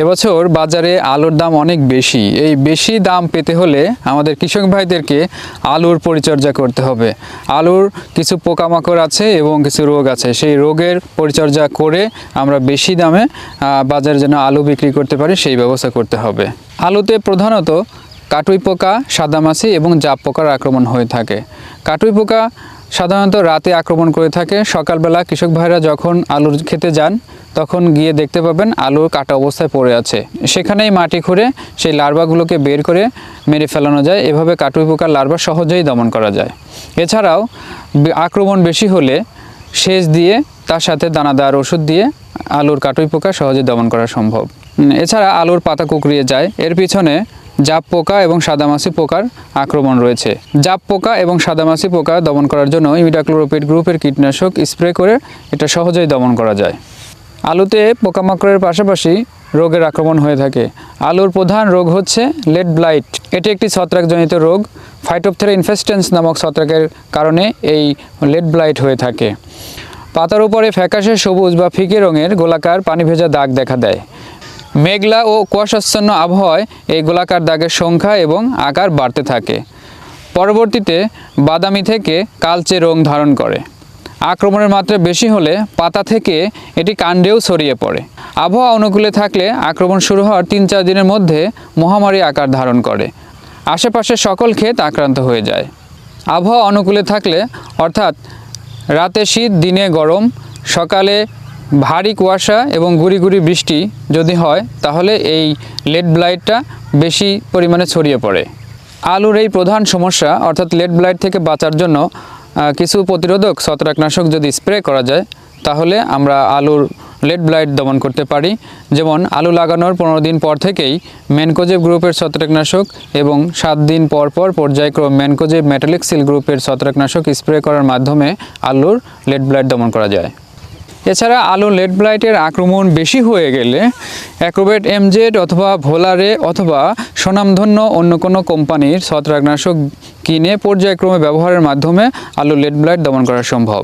এবছর বাজারে আলুর দাম অনেক বেশি। এই বেশি দাম পেতে হলে আমাদের কৃষক ভাইদেরকে আলুর পরিচর্যা করতে হবে। আলুর কিছু পোকামাকড় আছে এবং কিছু রোগ আছে। সেই রোগের পরিচর্যা করে আমরা বেশি দামে বাজারে যেন আলু বিক্রি করতে পারি, সেই ব্যবস্থা করতে হবে। আলুতে প্রধানত কাটুই পোকা সাদামাছি এবং জাপ পোকার আক্রমণ হয়ে থাকে। কাটুই পোকা সাধারণত রাতে আক্রমণ করে থাকে। সকালবেলা কৃষক ভাইরা যখন আলুর খেতে যান, তখন গিয়ে দেখতে পাবেন আলু কাটা অবস্থায় পড়ে আছে। সেখানেই মাটি খুঁড়ে সেই লার্ভাগুলোকে বের করে মেরে ফেলানো যায়। এভাবে কাটুই পোকার লার্ভা সহজেই দমন করা যায়। এছাড়াও আক্রমণ বেশি হলে সেচ দিয়ে, তার সাথে দানাদার ওষুধ দিয়ে আলুর কাটুই পোকা সহজে দমন করা সম্ভব। এছাড়া আলুর পাতা কুকড়িয়ে যায়। এর পিছনে জাপ পোকা এবং সাদামাছি পোকার আক্রমণ রয়েছে। জাপ পোকা এবং সাদামাছি পোকা দমন করার জন্য ইমিডাক্লোরোপিড গ্রুপের কীটনাশক স্প্রে করে এটা সহজেই দমন করা যায়। আলুতে পোকামাকড়ের পাশাপাশি রোগের আক্রমণ হয়ে থাকে। আলুর প্রধান রোগ হচ্ছে লেড ব্লাইট। এটি একটি ছত্রাকজনিত রোগ। ফাইটোপথেরা ইনফেস্টেন্স নামক ছত্রাকের কারণে এই লেড ব্লাইট হয়ে থাকে। পাতার উপরে ফ্যাকাশে সবুজ বা ফিকে রঙের গোলাকার পানি ভেজা দাগ দেখা দেয়। মেঘলা ও কুয়াশাচ্ছন্ন আবহাওয়ায় এই গোলাকার দাগের সংখ্যা এবং আকার বাড়তে থাকে। পরবর্তীতে বাদামি থেকে কালচে রং ধারণ করে। আক্রমণের মাত্রা বেশি হলে পাতা থেকে এটি কাণ্ডেও ছড়িয়ে পড়ে। আবহাওয়া অনুকূলে থাকলে আক্রমণ শুরু হওয়ার তিন চার দিনের মধ্যে মহামারী আকার ধারণ করে। আশেপাশে সকল ক্ষেত আক্রান্ত হয়ে যায়। আবহাওয়া অনুকূলে থাকলে, অর্থাৎ রাতে শীত, দিনে গরম, সকালে ভারী কুয়াশা এবং গুড়ি গুড়ি বৃষ্টি যদি হয়, তাহলে এই লেড ব্লাইটটা বেশি পরিমাণে ছড়িয়ে পড়ে। আলুর এই প্রধান সমস্যা, অর্থাৎ লেড ব্লাইট থেকে বাঁচার জন্য কিছু প্রতিরোধক ছত্রাকনাশক যদি স্প্রে করা যায়, তাহলে আমরা আলুর লেড ব্লাইট দমন করতে পারি। যেমন, আলু লাগানোর পনেরো দিন পর থেকেই ম্যানকোজেব গ্রুপের ছত্রাকনাশক এবং সাত দিন পর পর পর্যায়ক্রম ম্যানকোজেব মেটালিক সিল গ্রুপের ছত্রাকনাশক স্প্রে করার মাধ্যমে আলুর লেড ব্লাইট দমন করা যায়। এছাড়া আলো লেড ব্লাইটের আক্রমণ বেশি হয়ে গেলে অ্যাক্রোবেট এমজেড অথবা ভোলারে অথবা স্বনামধন্য অন্য কোনো কোম্পানির ছত্রাকনাশক কিনে পর্যায়ক্রমে ব্যবহারের মাধ্যমে আলো লেড ব্লাইট দমন করা সম্ভব।